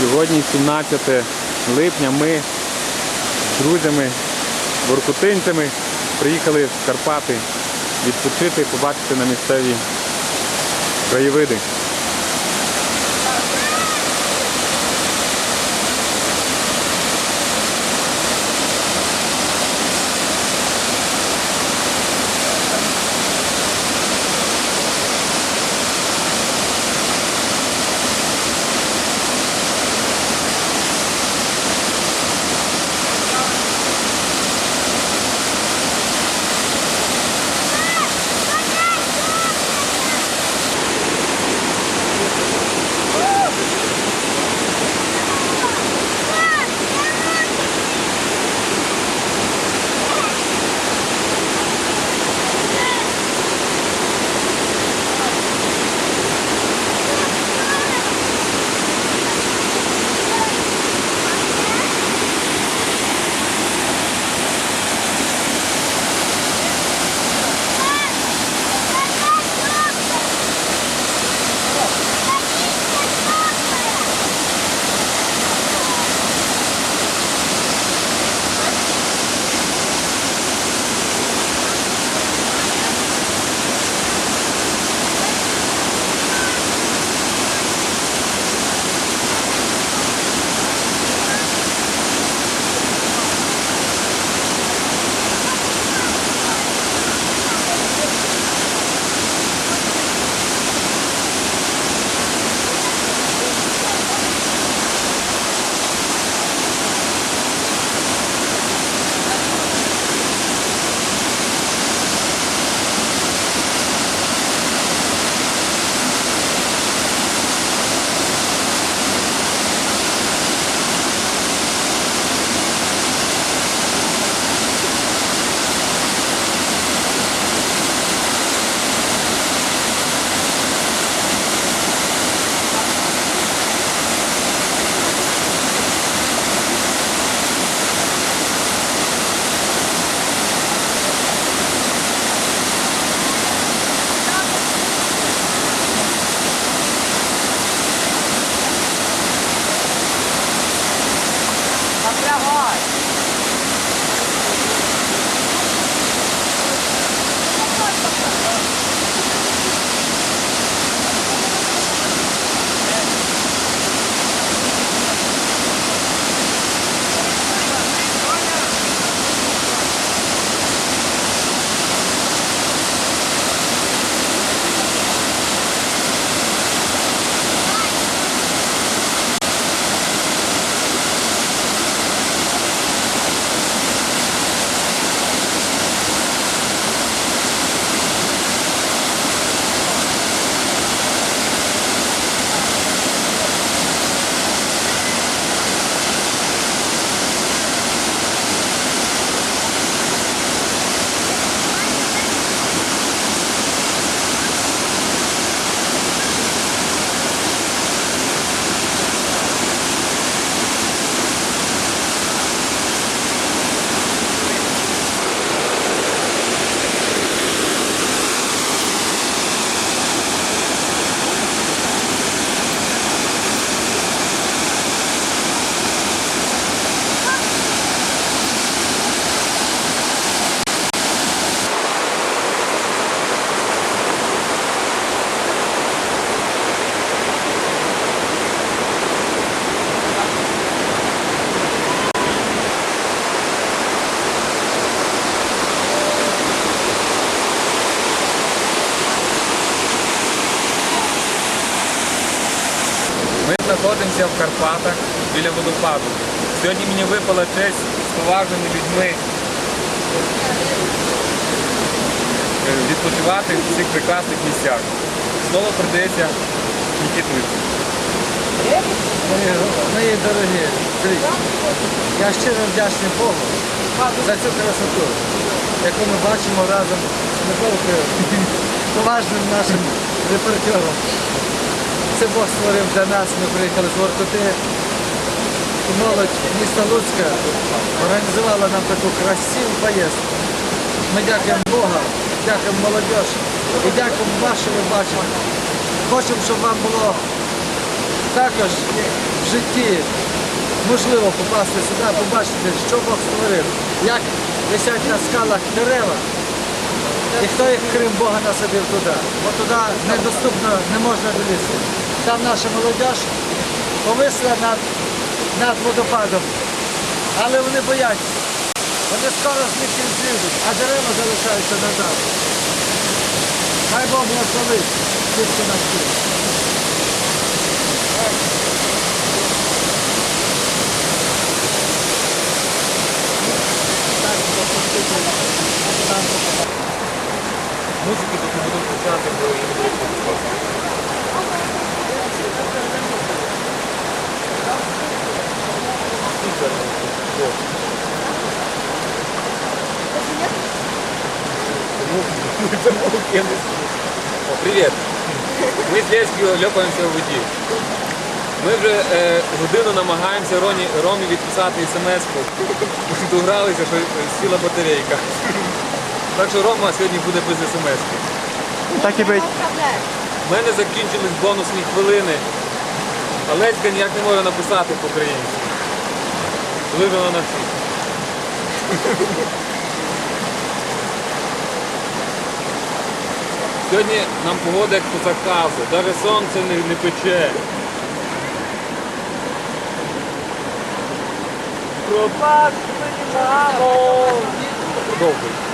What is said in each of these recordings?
Сьогодні 17 липня ми з друзями, воркутинцями приїхали в Карпати відпочити, побачити на місцеві краєвиди. Напрягай! Ми знаходимося в Карпатах біля водопаду. Сьогодні мені випала честь з поважними людьми е, відпочивати в цих прекрасних місцях. Слово передається Нікітовичу. Мої, мої дорогі я щиро вдячний Богу за цю красоту, яку ми бачимо разом з Миколкою, поважним нашим репортером. Це Бог створив для нас, ми приїхали з Воркути. Молодь міста Луцька організувала нам таку красиву поїздку. Ми дякуємо Бога, дякуємо молодіж і дякуємо ви бачите. Хочемо, щоб вам було також в житті можливо попасти сюди, побачити, що Бог створив, як висять на скалах дерева, і хто їх крім Бога насадив туди. Бо туди недоступно, не можна долізти. Там наша молодь повисла над, над водопадом, але вони бояться. Вони скоро звідти зійдуть, а дерева залишаються назад. Хай Бог благословить всіх, хто нас чує. Музики тут не буду включати, бо її не буде. О, привіт! Ми з Лєською льопаємося в воді. Ми вже е, годину намагаємося Роні, Ромі відписати смс-ку. Догралися, що сіла батарейка. Так що Рома сьогодні буде без смс-ки. Так і бить. У мене закінчились бонусні хвилини, а Леська ніяк не може написати по-українськи. Коли на навчить? Сьогодні нам погода як по заказу, навіть сонце не, не пече. Пропад мені, мамо! Продовжуй.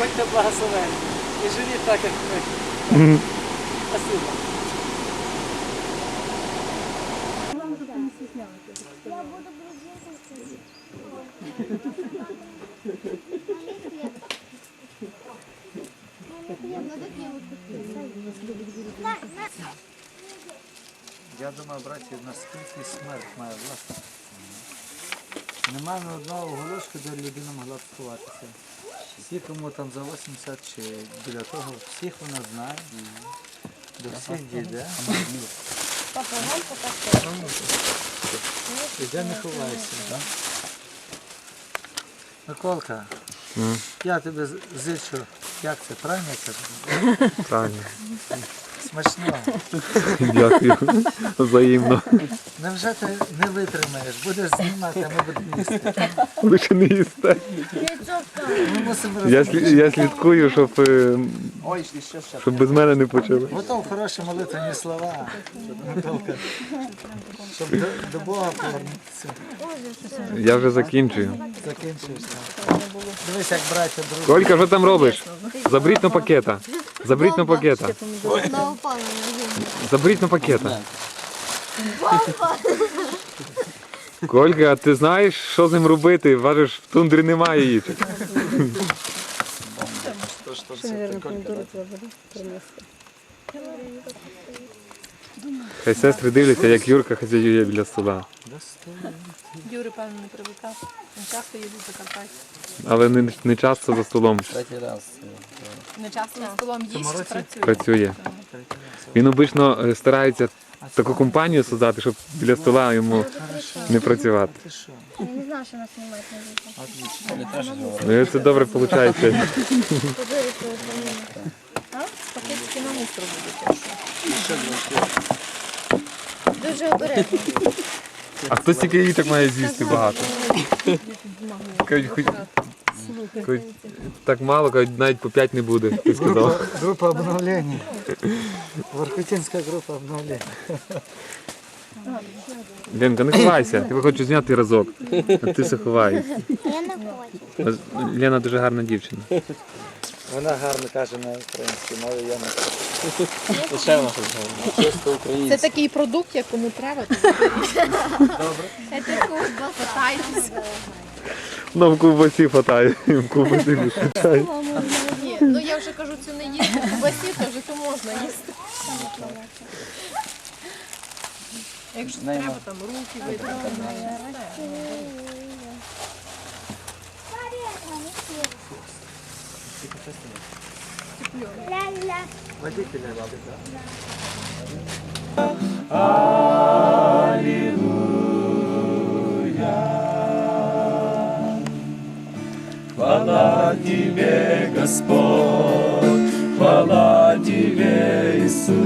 Будьте благословені. І живіть так, як ми. Спасибо. Я думаю, браті, наскільки смерть має власне. Нема ні одного оголошку, де людина могла б сховатися. Всі, кому там за 80 чи біля того, всіх вона знає, до всіх дійде. І де не ховайся. Миколка, я тебе зичу, як це, правильно я кажу? Правильно. Смачно. Дякую. Взаємно. Невже ти не витримаєш? Будеш знімати, а ми будемо їсти. Лише не їсте. Ми мусимо Я, слідкую, щоб, е, щоб без мене не почали. Готов хороші молитвені слова. Щоб до, до Бога повернутися. Я вже закінчую. Закінчуєш. Дивись, як браття друг. Колька, що там робиш? Заберіть на пакета. Заберіть на пакета. На упала на землю. Заберіть на пакета. Колька, а ти знаєш, що з ним робити? Важиш, в тундрі немає її. Хай сестри дивляться, як Юрка хазяює біля стола. Юри, певно, не привикав. Він часто їздить за Карпаття. Але не, не часто за столом Не часто за столом їсть, працює. працює. Він обично е, старається таку компанію создати, щоб біля стола йому не працювати. Ти? Я не знаю, що нас знімати на відео. Ну і це добре виходить. Подивись, що вони. Пакетики на мусор будуть, якщо. Дуже обережно. А хтось тільки її так має з'їсти багато. Кажуть, хоч, кажуть, так мало, кажуть, навіть по 5 не буде. Ти сказав. Група, група обновлення. Воркутинська група обновлення. Ленка, не ховайся. Я тебе хочу зняти разок. А ти все ховаєш. Я не хочу. Лена дуже гарна дівчина. Вона гарно каже на українській мові, я не Це такий продукт, якому треба. Це ковбаса. Ну, в ковбасі хватає. В ковбасі вистачає. Ні, ну я вже кажу, це не їсти. Кубасі, то вже то можна їсти. Якщо треба, там руки видати. Водителя. да? Хвала Тебе, Господь, хвала Тебе, Иисус.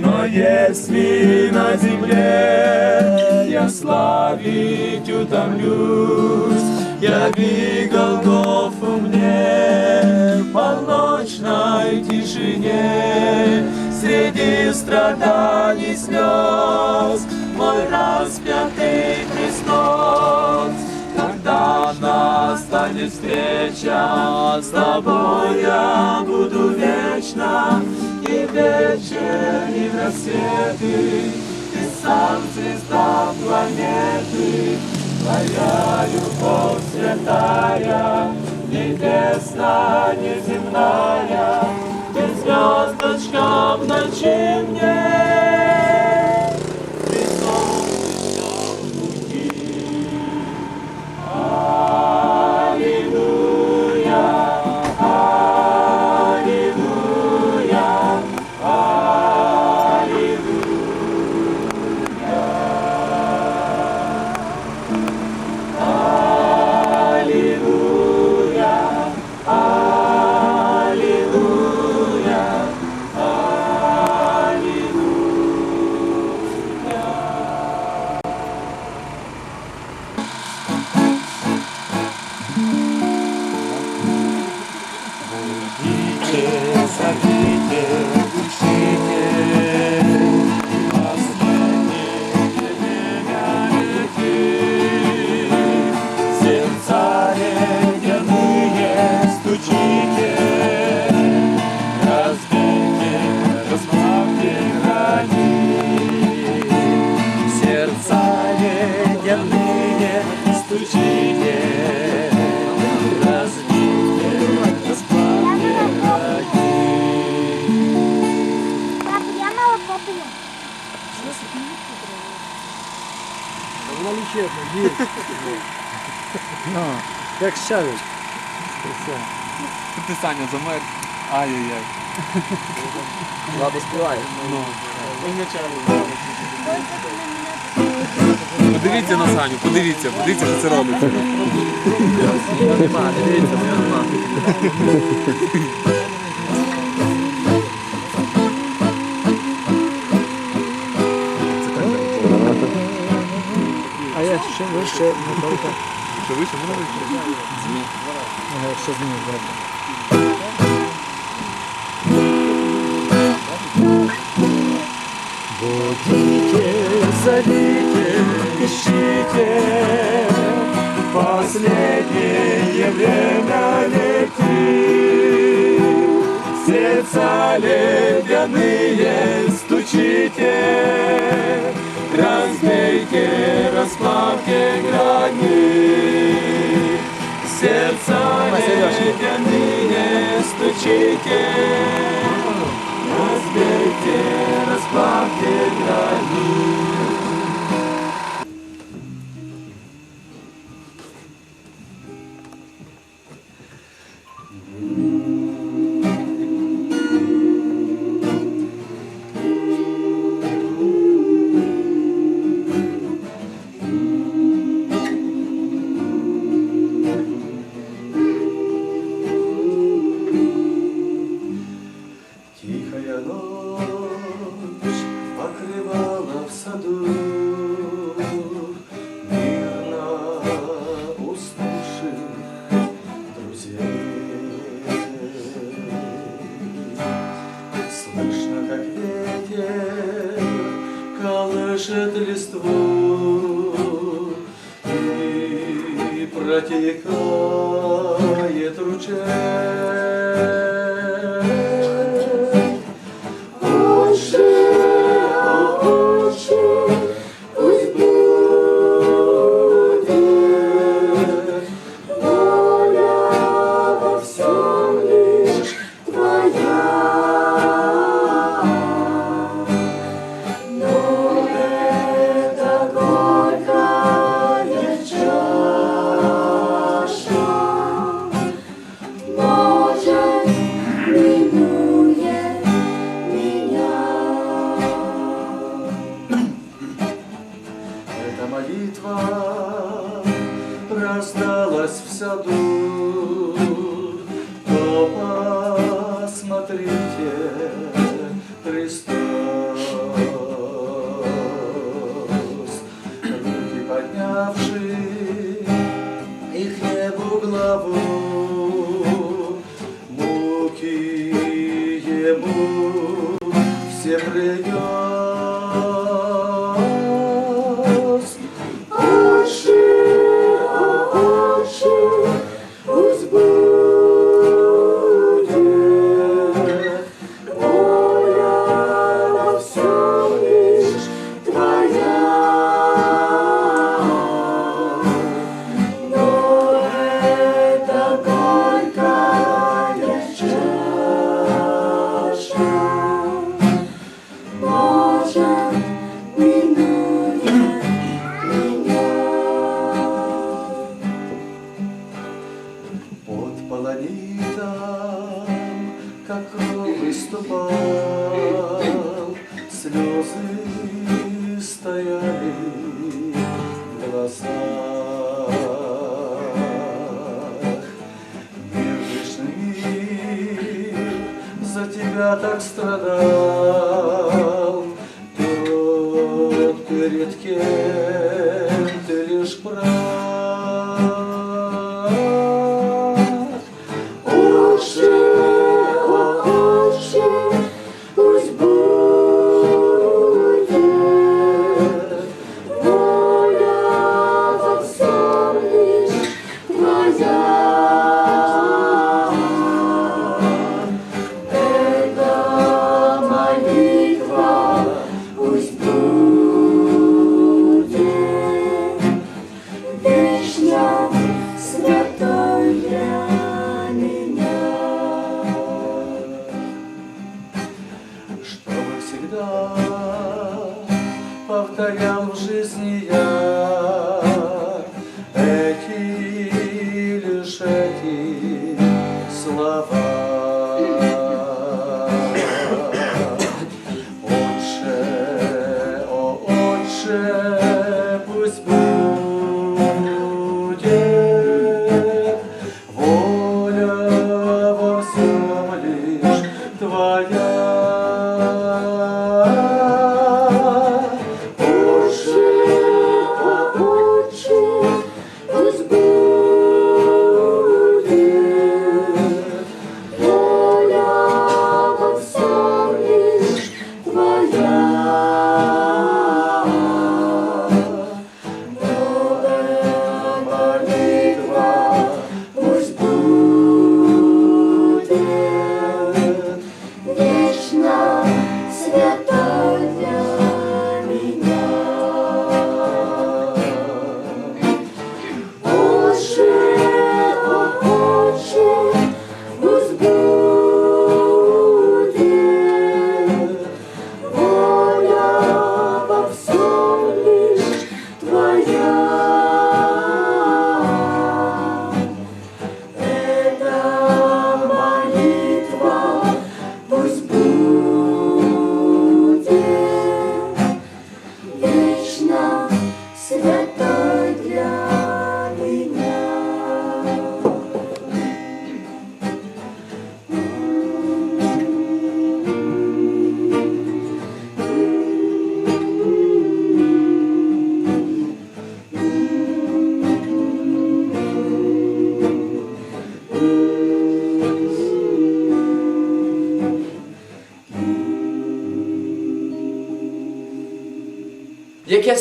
Но если на земле я славить утомлюсь, яви Голгофу мне в полночной тишине, среди страданий слез, мой распятый Христос. Когда настанет встреча с тобой, я буду вечно и вечерний рассветы, и сам звезда планеты. Твоя любовь святая, небесная, неземная, Ты звездочка в ночи мне. Як щавить. Все. Ти Саня замер. Ай-яй-яй. Ладно, співає. Подивіться на Саню, подивіться, подивіться, що це робиться. Нема, дивіться, мене нема. А я ще вище, не. Що вище, можна вище? Ага, ще зміни добре. Будите, зовите, ищите, последнее время летит. Сердца ледяные стучите, разбейте, расплавьте грани. Сердца ледяные стучите, разбейте, расплавьте грани. Под полонитом, как выступал, слезы стояли в глазах. Грешный мир за тебя так страдал, тот, перед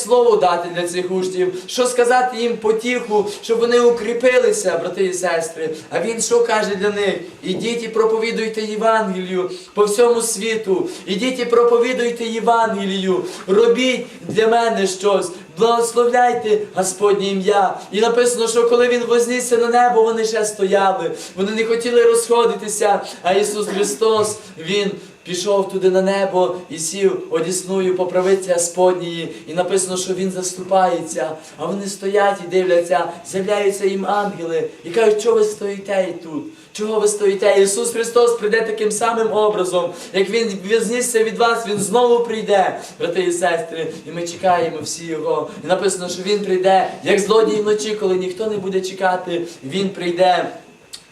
Слово дати для цих учнів? Що сказати їм потіху, щоб вони укріпилися, брати і сестри? А він що каже для них? Ідіть і проповідуйте Євангелію по всьому світу. Ідіть і проповідуйте Євангелію. Робіть для мене щось. Благословляйте Господнє ім'я. І написано, що коли він вознісся на небо, вони ще стояли. Вони не хотіли розходитися. А Ісус Христос, Він пішов туди на небо і сів одісною по правиці Господньої, і написано, що він заступається, а вони стоять і дивляться, з'являються їм ангели і кажуть, що ви стоїте тут? Чого ви стоїте? Ісус Христос прийде таким самим образом, як Він візнісся від вас, Він знову прийде, брати і сестри. І ми чекаємо всі Його. І написано, що Він прийде, як злодій вночі, коли ніхто не буде чекати, Він прийде.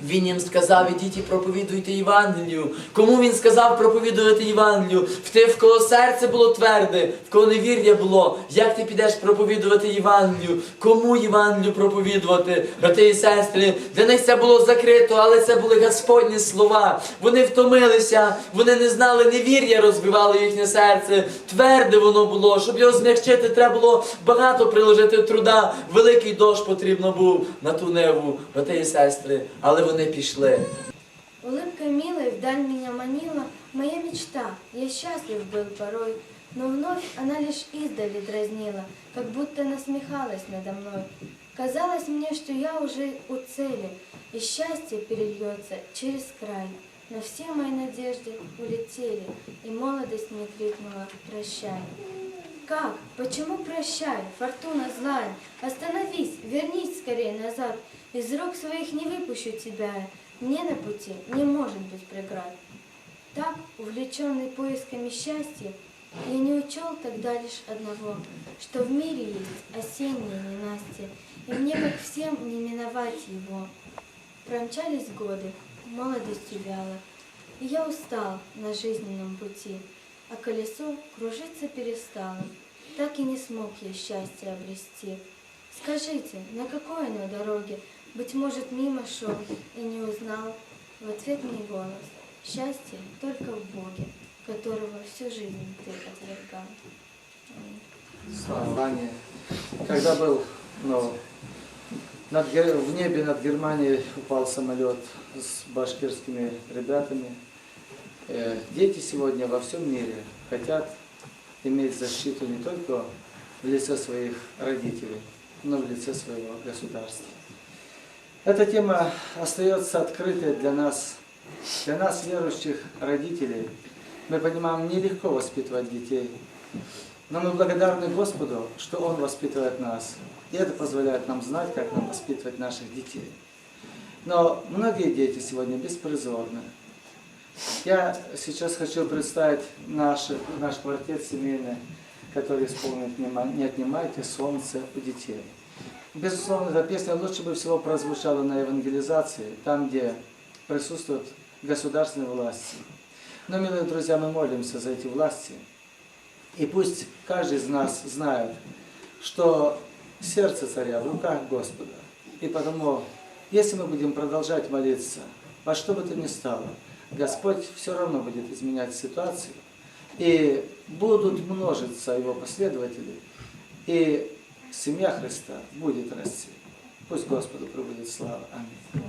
Він їм сказав, ідіть і проповідуйте Євангелію. Кому він сказав проповідувати Євангелію? В тих, в кого серце було тверде, в кого невір'я було. Як ти підеш проповідувати Євангелію? Кому Євангелію проповідувати? Брати і сестри, для них це було закрито, але це були Господні слова. Вони втомилися, вони не знали невір'я, розбивало їхнє серце. Тверде воно було. Щоб його змягчити, треба було багато приложити труда. Великий дощ потрібно був на ту неву, брати і сестри. Але вони пішли. Улыбка милой вдаль меня манила, моя мечта, я счастлив был порой, но вновь она лишь издали дразнила, как будто насмехалась надо мной. Казалось мне, что я уже у цели, и счастье перельется через край. Но все мои надежды улетели, и молодость мне крикнула «Прощай». Как? Почему прощай? Фортуна злая. Остановись, вернись скорее назад. Из рук своих не выпущу тебя. Мне на пути не может быть преград. Так, увлеченный поисками счастья, я не учел тогда лишь одного, что в мире есть осеннее ненастье, и мне, как всем, не миновать его. Промчались годы, молодостью вяло, и я устал на жизненном пути, а колесо кружиться перестало. Так и не смог я счастье обрести. Скажите, на какой оно дороге? Быть может, мимо шел и не узнал. В ответ мне голос. Счастье только в Боге, которого всю жизнь ты отвергал. Слава Когда был ну, над, в небе над Германией упал самолет с башкирскими ребятами, э, дети сегодня во всем мире хотят иметь защиту не только в лице своих родителей, но в лице своего государства. Эта тема остается открытой для нас, для нас, верующих родителей. Мы понимаем, нелегко воспитывать детей, но мы благодарны Господу, что Он воспитывает нас. И это позволяет нам знать, как нам воспитывать наших детей. Но многие дети сегодня беспризорны. Я сейчас хочу представить наш, наш квартет семейный, который исполнит «Не ма- «Не отнимайте солнце у детей». Безусловно, эта песня лучше бы всего прозвучала на евангелизации, там, где присутствуют государственные власти. Но, милые друзья, мы молимся за эти власти, и пусть каждый из нас знает, что сердце царя в руках Господа. И потому, если мы будем продолжать молиться, во что бы то ни стало, Господь все равно будет изменять ситуацию, и будут множиться Его последователи, и семья Христа будет расти. Пусть Господу прибудет слава. Аминь.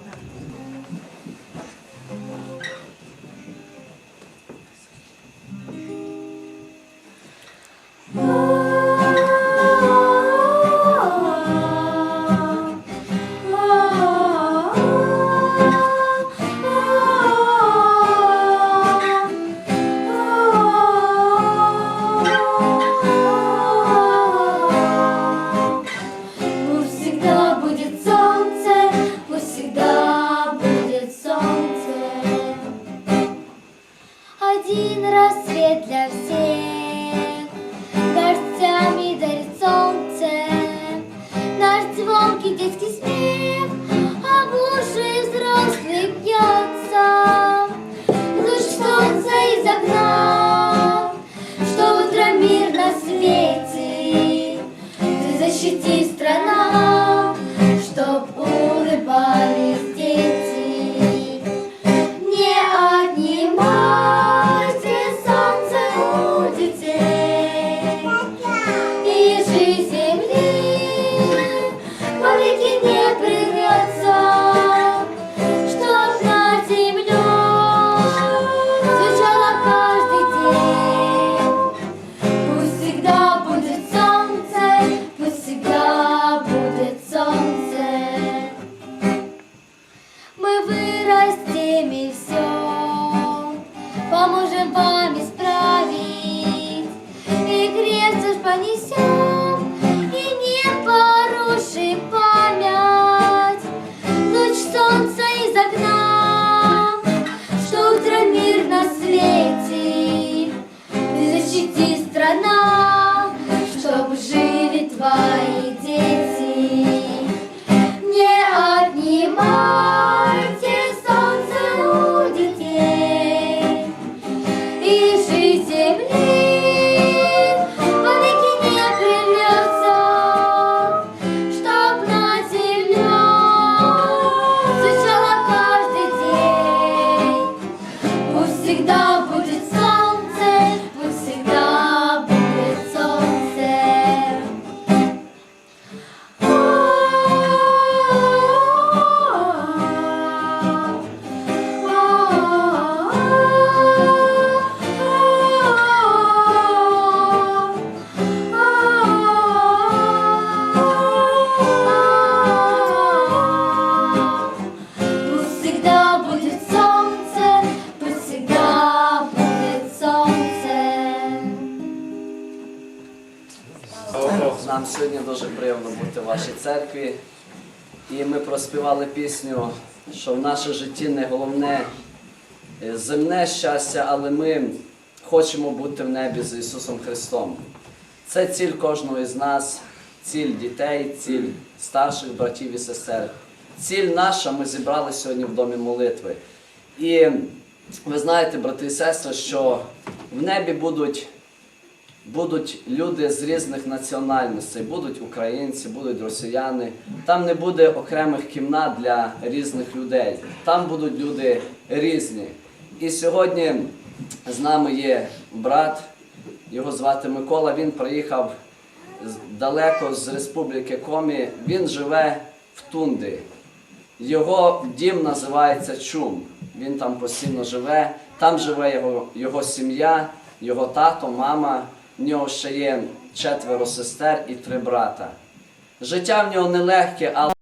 світ для всіх. Нашому житті не головне е, земне щастя, але ми хочемо бути в небі з Ісусом Христом. Це ціль кожного із нас, ціль дітей, ціль старших братів і сестер. Ціль наша, ми зібрали сьогодні в домі молитви. І ви знаєте, брати і сестри, що в небі будуть, будуть люди з різних національностей, будуть українці, будуть росіяни. Там не буде окремих кімнат для різних людей. Там будуть люди різні. І сьогодні з нами є брат, його звати Микола. Він приїхав далеко з Республіки Комі. Він живе в Тунді. Його дім називається Чум. Він там постійно живе. Там живе його, його сім'я, його тато, мама. В нього ще є четверо сестер і три брата. Життя в нього нелегке, але